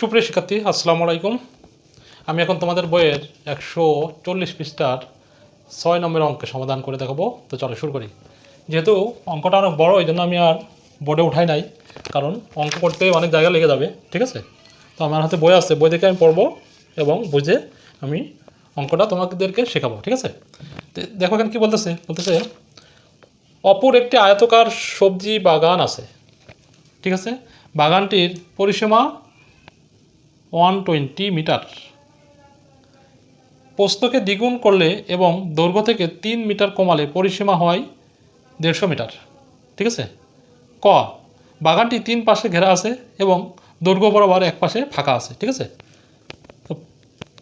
সুপ্রিয় শিক্ষার্থী, আসসালামু আলাইকুম। আমি এখন তোমাদের বইয়ের একশো চল্লিশ পৃষ্ঠার ছয় নম্বর অঙ্কের সমাধান করে দেখাবো। তো চলো শুরু করি। যেহেতু অঙ্কটা অনেক বড় এই জন্য আমি আর বোর্ডে উঠাই নাই, কারণ অঙ্ক করতে অনেক জায়গা লেগে যাবে, ঠিক আছে? তো আমার হাতে বই আছে, বই দেখে আমি পড়ব এবং বুঝে আমি অঙ্কটা তোমাদেরকে শেখাবো, ঠিক আছে? দেখো এখানে কী বলতেছে? বলতেছে, অপর একটি আয়তকার সবজি বাগান আছে। ঠিক আছে? বাগানটির পরিসীমা ওয়ান টোয়েন্টি মিটার। পোস্তকে দ্বিগুণ করলে এবং দৈর্ঘ্য থেকে তিন মিটার কমালে পরিসীমা হয় দেড়শো মিটার। ঠিক আছে? ক, বাগানটি তিন পাশে ঘেরা আছে এবং দৈর্ঘ্য বরাবর এক পাশে ফাঁকা আছে। ঠিক আছে? তো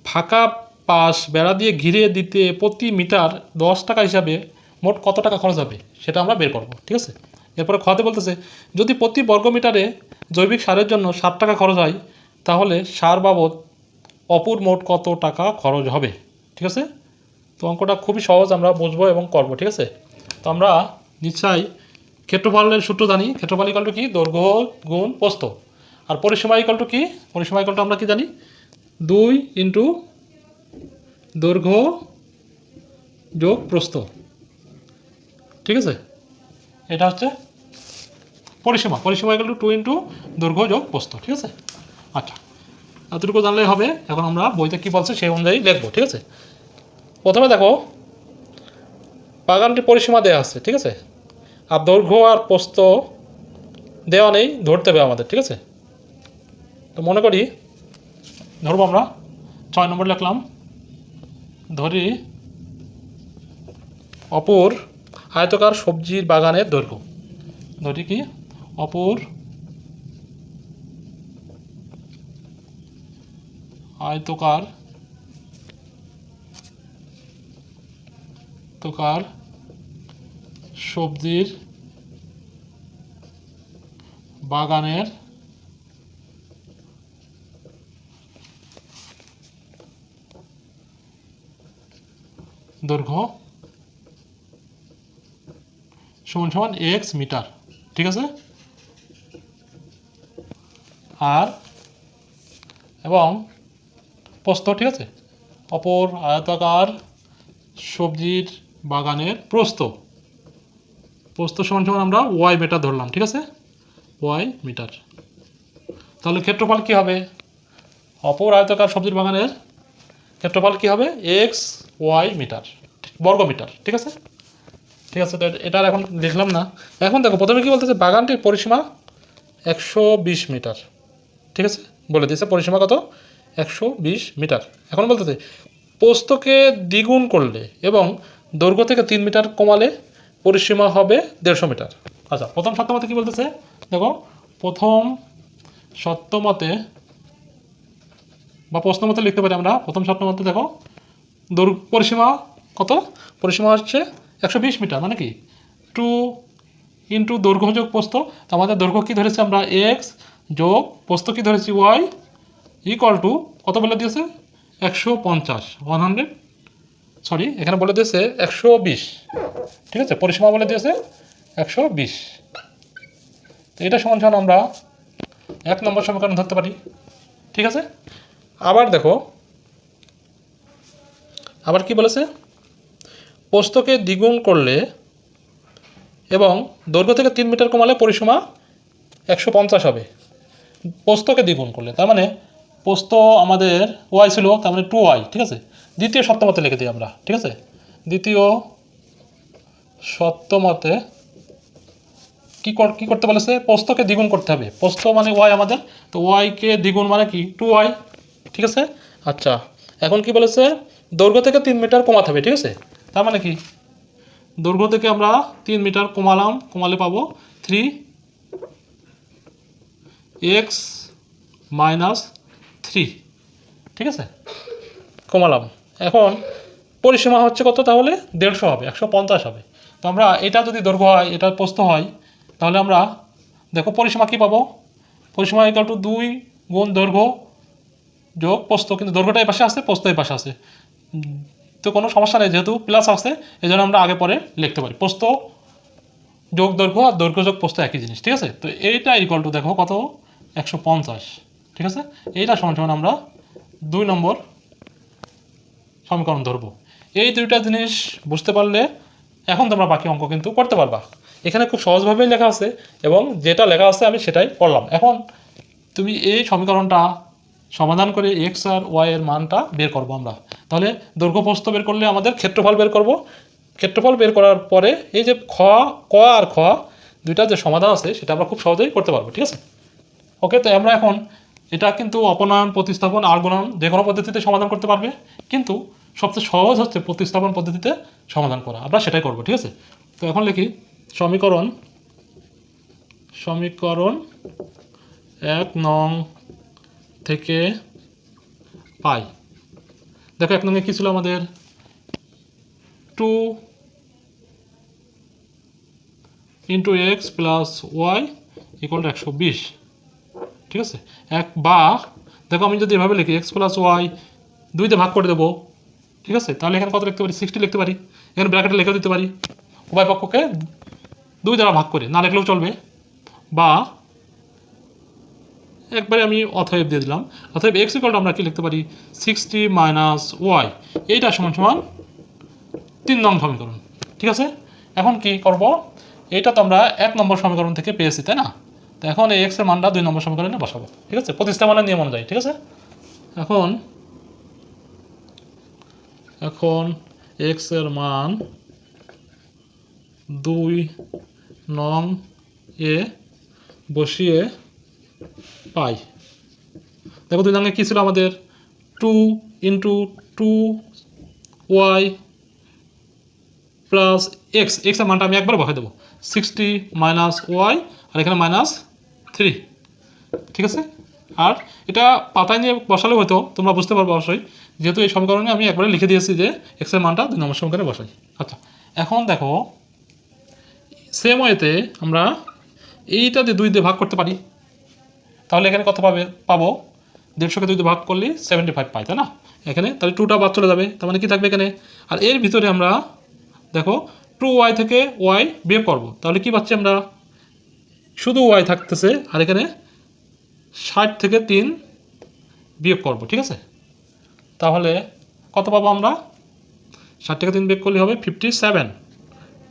ফাঁকা পাশ বেড়া দিয়ে ঘিরে দিতে প্রতি মিটার দশ টাকা হিসাবে মোট কত টাকা খরচ হবে সেটা আমরা বের করব। ঠিক আছে? এরপরে খাওয়াতে বলতেছে, যদি প্রতি বর্গ মিটারে জৈবিক সারের জন্য ষাট টাকা খরচ হয় তাহলে সার বাবদ অপুর মোট কত টাকা খরচ হবে? ঠিক আছে? তো অঙ্কটা খুবই সহজ আমরা বুঝব এবং করব, ঠিক আছে? তো আমরা নিশ্চয়ই ক্ষেত্রফলের সূত্র জানি। ক্ষেত্রফল ইকাল টু কি? দৈর্ঘ্য গুণ পোস্ত আর পরিসীমা ইকাল টু কি? পরিসীমা ইকাল টু আমরা কি জানি? দুই ইন্টু দৈর্ঘ্য যোগ প্রস্থ। ঠিক আছে? এটা হচ্ছে পরিসীমা। পরিসীমা ইকাল টু টু ইন্টু দৈর্ঘ্য যোগ প্রস্থ। ঠিক আছে? আচ্ছা এতটুকু জানলেই হবে, এখন আমরা বইতে কী বলছে সেই অনুযায়ী লিখব, ঠিক আছে? প্রথমে দেখো বাগানটির পরিসীমা দেওয়া আছে, ঠিক আছে? আর দৈর্ঘ্য আর প্রস্থ দেওয়া নেই, ধরতে হবে আমাদের, ঠিক আছে? তো মনে করি, ধরবো আমরা, ছয় নম্বর লিখলাম, ধরি, অপর আয়তকার সবজির বাগানের দৈর্ঘ্য। ধরি কি? অপর আয়তকার আয়তকার সবজির বাগানের দৈর্ঘ্য সমান সমান এক্স মিটার ঠিক আছে? আর এবং প্রস্থ ঠিক আছে? অপর আয়তাকার সবজির বাগানের প্রস্থ। প্রস্থ সমান সমান আমরা ওয়াই মিটার ধরলাম, ঠিক আছে? Y metre. তাহলে ক্ষেত্রফল কী হবে? অপর আয়তাকার সবজির বাগানের ক্ষেত্রফল কী হবে? এক্স ওয়াই মিটার বর্গ মিটার, ঠিক আছে? ঠিক আছে, তো এটা এখন দেখলাম না। এখন দেখো, প্রথমে কী বলতেছে, বাগানটির পরিসীমা একশো বিশ মিটার, ঠিক আছে? বলে দিয়েছে, পরিসীমা কত? একশো বিশ মিটার। এখন বলতেছে পোস্তকে দ্বিগুণ করলে এবং দৈর্ঘ্য থেকে তিন মিটার কমালে পরিসীমা হবে দেড়শো মিটার। আচ্ছা প্রথম সত্য মতে কী বলতেছে? দেখো, প্রথম সত্য মতে বা প্রশ্ন মতে লিখতে পারি আমরা। প্রথম সত্য মতে দেখো, দৈর্ঘ্য, পরিসীমা কত? পরিসীমা হচ্ছে একশো বিশ মিটার মানে কি? টু ইন্টু দৈর্ঘ্য যোগ পোস্ত। আমাদের দৈর্ঘ্য কী ধরেছি আমরা? এক্স যোগ পোস্ত কী ধরেছি? ওয়াই ইকুয়াল টু কত বলে দিয়েছে? একশো পঞ্চাশ ওয়ান হান্ড্রেড সরি এখানে বলে দিয়েছে একশো বিশ, ঠিক আছে? পরিসীমা বলে দিয়েছে একশো বিশ। তো এটা সমান সমান আমরা এক নম্বর সমীকরণ ধরতে পারি, ঠিক আছে? আবার দেখো, আবার কি বলেছে? পোস্তকে দ্বিগুণ করলে এবং দৈর্ঘ্য থেকে তিন মিটার কমালে পরিসীমা একশো পঞ্চাশ হবে। পোস্তকে দ্বিগুণ করলে, তার মানে পোস্ত আমাদের ওয়াই ছিল তার মানে টু ওয়াই ঠিক আছে? দ্বিতীয় সপ্তমতে লিখে দিই আমরা, ঠিক আছে? দ্বিতীয় সপ্তমতে কী কী করতে বলেছে? পোস্তকে দ্বিগুণ করতে হবে। পোস্ত মানে ওয়াই আমাদের, তো ওয়াইকে দ্বিগুণ মানে কি? টু ওয়াই ঠিক আছে? আচ্ছা এখন কি বলেছে? দৈর্ঘ্য থেকে তিন মিটার কমাতে হবে, ঠিক আছে? তার মানে কি? দৈর্ঘ্য থেকে আমরা তিন মিটার কমালাম, কমালে পাবো থ্রি এক্স মাইনাস থ্রি ঠিক আছে? কমালাম। এখন পরিসীমা হচ্ছে কত তাহলে? দেড়শো হবে, একশো পঞ্চাশ হবে। তো আমরা এটা যদি দৈর্ঘ্য হয়, এটা প্রস্থ হয়, তাহলে আমরা দেখো পরিসীমা কী পাবো? পরিসীমা ইকাল টু দুই গুণ দৈর্ঘ্য যোগ পোস্ত কিন্তু দৈর্ঘ্যটা এই পাশে আছে পোস্ত এই পাশে আছে। তো কোনো সমস্যা নেই, যেহেতু প্লাস আছে এই জন্য আমরা আগে পরে লিখতে পারি। পোস্ত যোগ দৈর্ঘ্য আর দৈর্ঘ্য যোগ পোস্ত একই জিনিস, ঠিক আছে? তো এইটা ইকুয়াল টু দেখো কত? একশো পঞ্চাশ। ঠিক আছে? এইটা সমান সমান আমরা দুই নম্বর সমীকরণ ধরবো। এই দুইটা জিনিস বুঝতে পারলে এখন তোমরা বাকি অঙ্ক কিন্তু করতে পারবা। এখানে খুব সহজভাবেই লেখা আছে এবং যেটা লেখা আছে আমি সেটাই পড়লাম। এখন তুমি এই সমীকরণটা সমাধান করে এক্স আর ওয়াই এর মানটা বের করব আমরা। তাহলে দৈর্ঘ্য প্রস্থ বের করলে আমাদের ক্ষেত্রফল বের করব। ক্ষেত্রফল বের করার পরে এই যে খ, ক আর খ দুইটা যে সমাধান আছে সেটা আমরা খুব সহজেই করতে পারব, ঠিক আছে? ওকে, তো আমরা এখন এটা কিন্তু অপনয়ন, প্রতিস্থাপন, আর গুণন যে কোনো পদ্ধতিতে সমাধান করতে পারবে। কিন্তু সবচেয়ে সহজ হচ্ছে প্রতিস্থাপন পদ্ধতিতে সমাধান করা। আমরা সেটাই করব, ঠিক আছে? তো এখন লিখি, সমীকরণ সমীকরণ এক নং থেকে পাই। দেখো এক নঙ্গে কী ছিল আমাদের? Two into X plus Y equal to একশো বিশ। ঠিক আছে? এক বা দেখো আমি যদি এভাবে লিখি এক্স প্লাস ওয়াই দুইতে ভাগ করে দেবো, ঠিক আছে? তাহলে এখানে কত লিখতে পারি? সিক্সটি লিখতে পারি। এখানে ব্র্যাকেটে লিখে দিতে পারি। উভয় পক্ষকে দুই দ্বারা ভাগ করে, না লিখলেও চলবে। বা, একবারে আমি অথয়েব দিয়ে দিলাম। অথয়েব এক্স ইকুয়ালটা আমরা কি লিখতে পারি? সিক্সটি মাইনাস ওয়াই এইটা সমান সমান তিন নং সমীকরণ, ঠিক আছে? এখন কি করব? এটা তো আমরা এক নম্বর সমীকরণ থেকে পেয়েছি, তাই না? তো এখন এই এক্সের মানটা দুই নম্বর সমীকরণে বসাবো, ঠিক আছে? প্রতিস্থাপনের নিয়ম অনুযায়ী, ঠিক আছে? এখন এখন এক্সের মান দুই নং এ বসিয়ে পাই। দেখো দুই নঙ্গে কী ছিল আমাদের? Two into two Y plus X এক্সের মানটা আমি একবার বসাই দেবো। সিক্সটি মাইনাস ওয়াই আর এখানে মাইনাস থ্রি ঠিক আছে? আর এটা পাতায় নিয়ে বসালেও হয়তো, তোমরা বুঝতে পারবে অবশ্যই। যেহেতু এই সমীকরণে আমি একবারে লিখে দিয়েছি যে এক্সের মানটা দুই নম্বর সমীকরণে বসাই। আচ্ছা এখন দেখো সেম ওয়েতে আমরা এইটা দিয়ে দুই দিয়ে ভাগ করতে পারি। তাহলে এখানে কত পাবে? পাবো। দেড়শোকে দুই দিয়ে ভাগ করলে সেভেন্টি ফাইভ পাই, তাই না? এখানে তাহলে টুটা বাদ চলে যাবে। তার মানে কী থাকবে এখানে? আর এর ভিতরে আমরা, দেখো টু ওয়াই থেকে ওয়াই বিয়োগ করব। তাহলে কি পাচ্ছি আমরা? শুধু ওয়াই থাকতেছে, আর এখানে ষাট থেকে তিন বিয়োগ করব, ঠিক আছে? তাহলে কত পাবো আমরা? ষাট থেকে তিন বিয়োগ করলে হবে fifty seven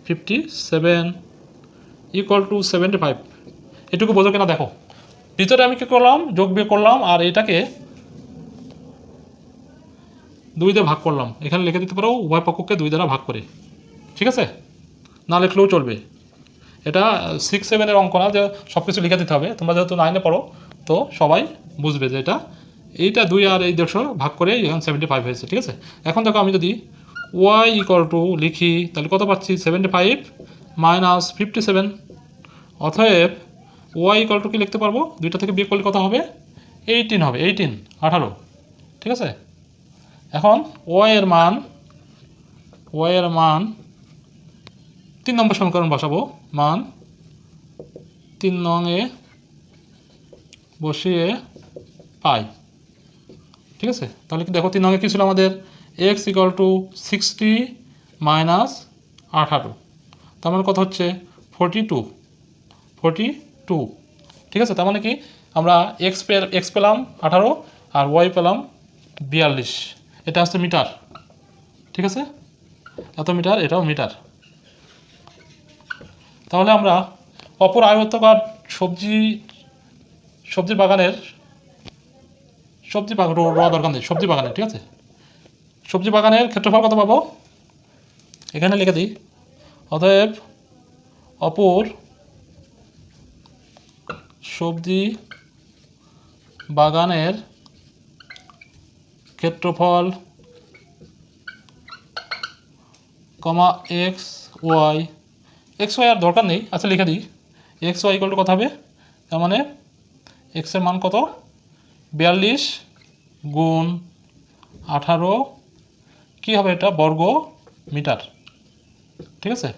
fifty seven equal to seventy five এটুকু বোঝো কিনা দেখো। ভিতরে আমি কী করলাম? যোগ বিয়োগ করলাম, আর এটাকে দুই দিয়ে ভাগ করলাম। এখানে লিখে দিতে পারো, উভয় পক্ষকে দুই দ্বারা ভাগ করে। ঠিক আছে? না লিখলেও চলবে। এটা সিক্স সেভেনের অঙ্ক না, যে সব কিছু লিখে দিতে হবে। তোমরা যেহেতু নাইনে পড়ো, তো সবাই বুঝবে যে এটা, এইটা দুই আর এই দেড়শো ভাগ করে এখন সেভেন্টি ফাইভ হয়েছে, ঠিক আছে? এখন দেখো আমি যদি ওয়াই ইকুয়াল টু লিখি, তাহলে কত পাচ্ছি? Seventy five minus fifty seven অতএব ওয়াই ইকুয়াল টু কি লিখতে পারব? দুইটা থেকে বিয়ে করলে কত হবে? এইটিন হবে এইটিন আঠারো, ঠিক আছে? এখন ওয়াইয়ের মান ওয়াই এর মান, তিন নম্বর সমীকরণ বসাবো। মান তিন নংয়ে বসিয়ে পাই। ঠিক আছে? তাহলে কি দেখো, তিন নংয়ে কী ছিল আমাদের? X equal to sixty minus আঠারো। তার মানে কত হচ্ছে? ফোরটি টু ফোরটি টু ঠিক আছে? তার মানে কি? আমরা এক্স এক্স পেলাম আঠারো আর ওয়াই পেলাম বিয়াল্লিশ। এটা হচ্ছে মিটার। ঠিক আছে? এত মিটার, এটাও মিটার। তাহলে আমরা অপর আয়ত্তকার সবজি সবজি বাগানের, সবজি বাগান র দরকার নেই, সবজি বাগানের, ঠিক আছে? সবজি বাগানের ক্ষেত্রফল কত পাবো? এখানে লিখে দিই। অতএব অপর সবজি বাগানের ক্ষেত্রফল কমা এক্স ওয়াই এক্স ওয়াই আর দরকার নেই। আচ্ছা লিখে দিই। এক্স ওয়াই ইকুয়াল টু হবে, তার মানে এক্সের মান কত? বিয়াল্লিশ গুণ আঠারো, কী হবে এটা? বর্গ মিটার। ঠিক আছে?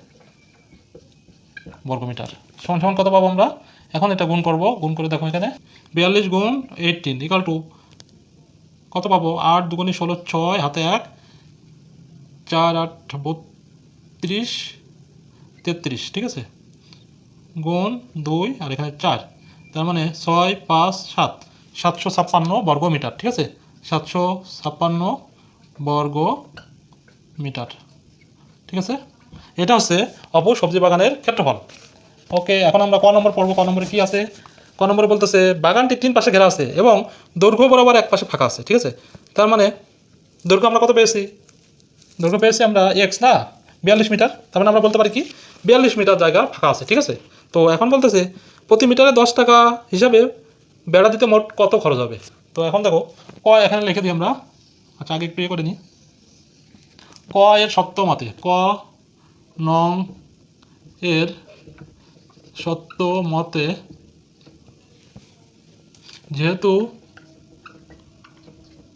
বর্গ মিটার। সমান সমান কত পাবো আমরা? এখন এটা গুণ করব। গুণ করে দেখো এখানে। বিয়াল্লিশ গুণ এইটিন ইকাল টু কত পাবো? আট দুগুণি ষোলো, ছয়, হাতে এক, চার, আট, বত্রিশ তেত্রিশ, ঠিক আছে? গুণ দুই আর এখানে চার। তার মানে ছয় পাঁচ সাত। সাতশো ছাপ্পান্ন বর্গ মিটার, ঠিক আছে? সাতশো ছাপ্পান্ন বর্গ মিটার, ঠিক আছে? এটা হচ্ছে অপু সবজি বাগানের ক্ষেত্রফল। ওকে, এখন আমরা ক নম্বর পড়ব, ক নম্বরে কী আছে? ক নম্বরে বলতেছে, বাগানটি তিন পাশে ঘেরা আছে এবং দৈর্ঘ্য বরাবর এক পাশে ফাঁকা আছে, ঠিক আছে? তার মানে দৈর্ঘ্য আমরা কত পেয়েছি? দৈর্ঘ্য পেয়েছি আমরা এক্স না? বিয়াল্লিশ মিটার, তার মানে আমরা বলতে পারি কি? বিয়াল্লিশ মিটার জায়গা ফাঁকা আছে, ঠিক আছে? তো এখন বলতেছে, প্রতি মিটারে দশ টাকা হিসাবে বেড়া দিতে মোট কত খরচ হবে? তো এখন দেখো, ক এখানে লিখে দিই আমরা। আচ্ছা আগে একটু ইয়ে করে নিই। ক এর সত্য মতে, ক নং এর সত্য মতে যেহেতু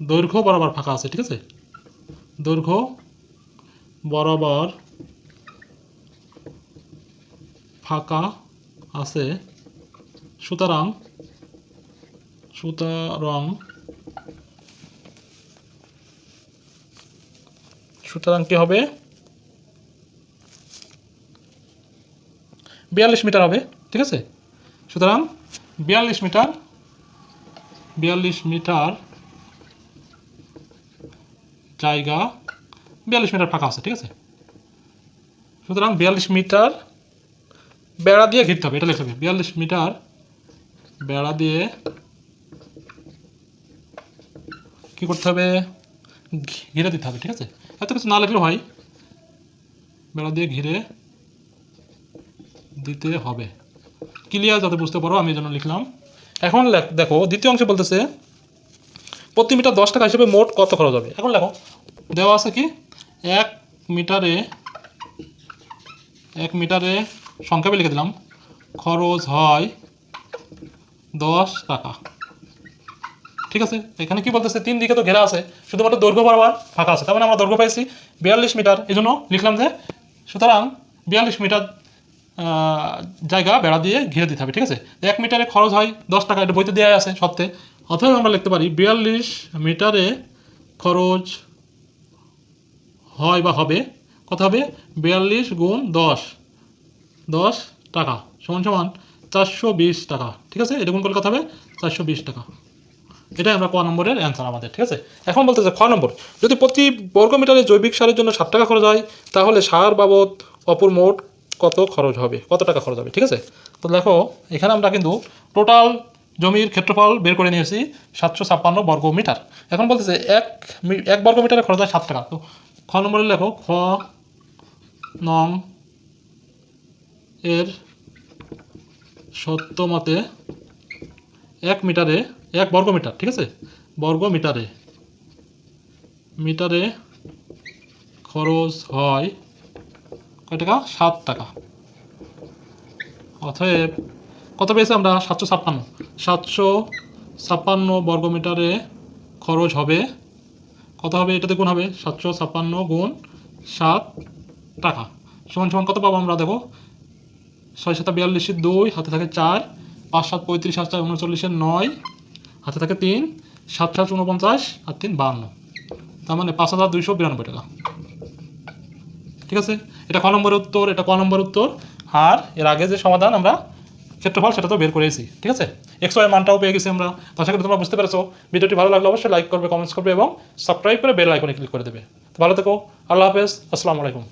দৈর্ঘ্য বরাবর ফাঁকা আছে, ঠিক আছে? দৈর্ঘ্য বরাবর ফাঁকা আছে। সুতরাং সুতরাং সুতরাং কি হবে? বিয়াল্লিশ মিটার হবে, ঠিক আছে? সুতরাং, বিয়াল্লিশ মিটার বিয়াল্লিশ মিটার জায়গা বিয়াল্লিশ মিটার ফাঁকা আছে, ঠিক আছে? সুতরাং বিয়াল্লিশ মিটার বেড়া দিয়ে ঘিরতে হবে, এটা লিখতে হবে, বিয়াল্লিশ মিটার বেড়া দিয়ে কি করতে হবে? ঘিরে দিতে হবে, ঠিক আছে? এত কিছু না লিখলেও হয়। বেড়া দিয়ে ঘিরে দিতে হবে। ক্লিয়ার যাতে বুঝতে পারো, আমি এই জন্য লিখলাম। এখন দেখো, দ্বিতীয় অংশে বলতেছে, প্রতি মিটার দশ টাকা হিসেবে মোট কত খরচ হবে? এখন লেখো। দেওয়া আছে কি? এক মিটারে এক মিটারে সংক্ষেপে লিখে দিলাম, খরচ হয় দশ টাকা। ঠিক আছে? এখানে কি বলতেছে? তিন দিকে তো ঘেরা আছে, শুধুমাত্র দৈর্ঘ্য বরাবর ফাঁকা আছে। তার মানে আমরা দৈর্ঘ্য পাইছি বিয়াল্লিশ মিটার এই জন্য লিখলাম যে সুতরাং বিয়াল্লিশ মিটার জায়গা বেড়া দিয়ে ঘিরে দিতে হবে, ঠিক আছে? এক মিটারে খরচ হয় দশ টাকা, এটা বইতে দেওয়া আছে সত্ত্বে অথবা আমরা লিখতে পারি বিয়াল্লিশ মিটারে খরচ হয় বা হবে? কত হবে বিয়াল্লিশ গুণ দশ। দশ টাকা। সমান সমান চারশো বিশ টাকা। ঠিক আছে? এটা গুণ করলে কত হবে? চারশো বিশ টাকা। এটাই আমরা ক নম্বরের অ্যান্সার আমাদের, ঠিক আছে? এখন বলতেছে খ নম্বর। যদি প্রতি বর্গ মিটারে জৈবিক সারের জন্য ষাট টাকা খরচ হয়, তাহলে সার বাবদ অপর মোট কত খরচ হবে? কত টাকা খরচ হবে? ঠিক আছে? তো দেখো, এখানে আমরা কিন্তু টোটাল জমির ক্ষেত্রফল বের করে নিয়েছি সাতশো ছাপ্পান্ন বর্গ মিটার। এখন বলতেছে এক এক বর্গ মিটারে খরচ হয় সাত টাকা। তো খ নম্বরে লেখো খ নং এর সত্য মতে এক মিটারে, এক বর্গ মিটার ঠিক আছে? বর্গ মিটারে মিটারে খরচ হয় কয় টাকা? সাত টাকা। অতএব কত পেয়েছি আমরা? সাতশো ছাপ্পান্ন। সাতশো ছাপ্পান্ন বর্গ মিটারে খরচ হবে কত হবে? এটাতে গুণ হবে সাতশো ছাপ্পান্ন গুণ সাত টাকা। সমান সমান কত পাবো আমরা দেখো? ছয় সাত বিয়াল্লিশের দুই, হাতে থাকে চার, পাঁচ সাত পঁয়ত্রিশ, সাত চার উনচল্লিশের নয়, হাতে থাকে তিন, সাত সাত উনপঞ্চাশ আর তিন বাহান্ন। তার মানে পাঁচ হাজার দুইশো বিরানব্বই টাকা। ঠিক আছে? এটা ক নম্বরের উত্তর, এটা ক নম্বর উত্তর? আর এর আগে যে সমাধান আমরা ক্ষেত্রফল সেটা তো বের করেছি, ঠিক আছে? এক্স ওয়াই মানটাও পেয়ে গেছি আমরা। তো আশা করি তোমরা বুঝতে পেরেছ। ভিডিওটি ভালো লাগলে অবশ্যই লাইক করবে কমেন্টস করবে এবং সাবস্ক্রাইব করে বেল আইকনে ক্লিক করে দেবে। তো ভালো থেকো, আল্লাহ হাফেজ, আসসালামু আলাইকুম।